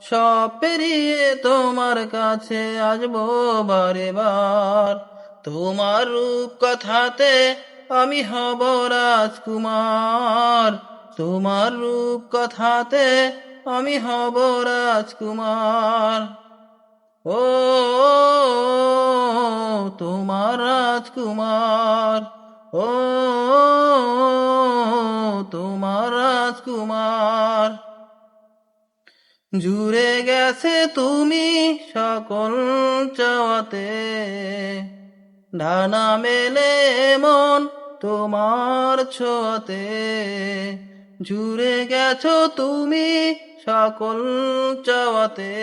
সব পেরিয়ে তোমার কাছে আসব বারে বার। তোমার রূপ কথাতে আমি হব রাজকুমার। তোমার রূপ কথাতে আমি হব রাজকুমার। ও, তোমার রাজকুমার। ও, তোমার রাজকুমার। জুড়ে গেছে তুমি সকল চাওয়াতে। ডানা মেলে মন তোমার ছোঁয়াতে। জুড়ে গেছো তুমি সকল চাওয়াতে।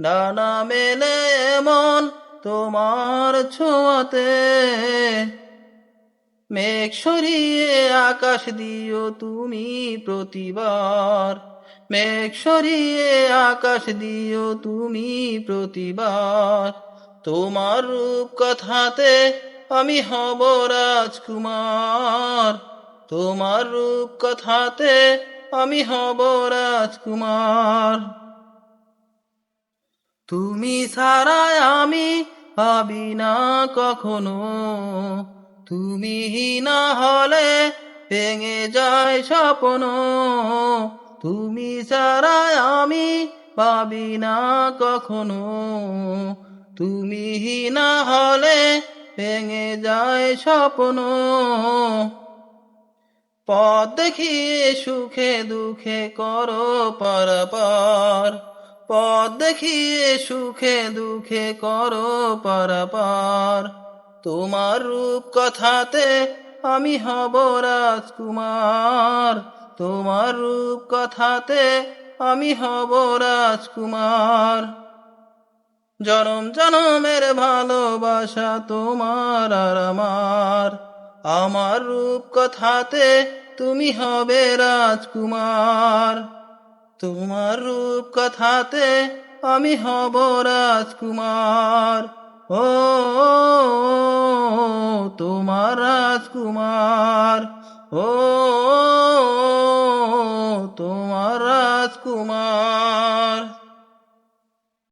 ডানা মেলে মন তোমার ছোঁয়াতে। মেঘ সরিয়ে আকাশ দিও তুমি প্রতিবার। মেঘ সরিয়ে আকাশ দিও তুমি প্রতিবার। তোমার রূপ কথাতে আমি হব রাজকুমার। তোমার রূপ কথাতে আমি হব রাজকুমার। তুমি ছাড়াই আমি ভাবি না কখনো। তুমি না হলে ভেঙে যায় স্বপ্ন। তুমি ছাড়া আমি ভাবি না কখনো। তুমি না হলে ভেঙে যায় স্বপ্ন। পথ দেখিয়ে সুখে দুঃখে করো পারাপার পথ দেখিয়ে সুখে দুঃখে করো পারাপার তোমার রূপ কথাতে আমি হব রাজকুমার। তোমার রূপ কথাতে আমি হব রাজকুমার। জনম জনমের ভালোবাসা তোমার আর আমার। আমার রূপ কথাতে তুমি হবে রাজকুমার। তোমার রূপ কথাতে আমি হব রাজকুমার। ও, তোমার রাজকুমার। ও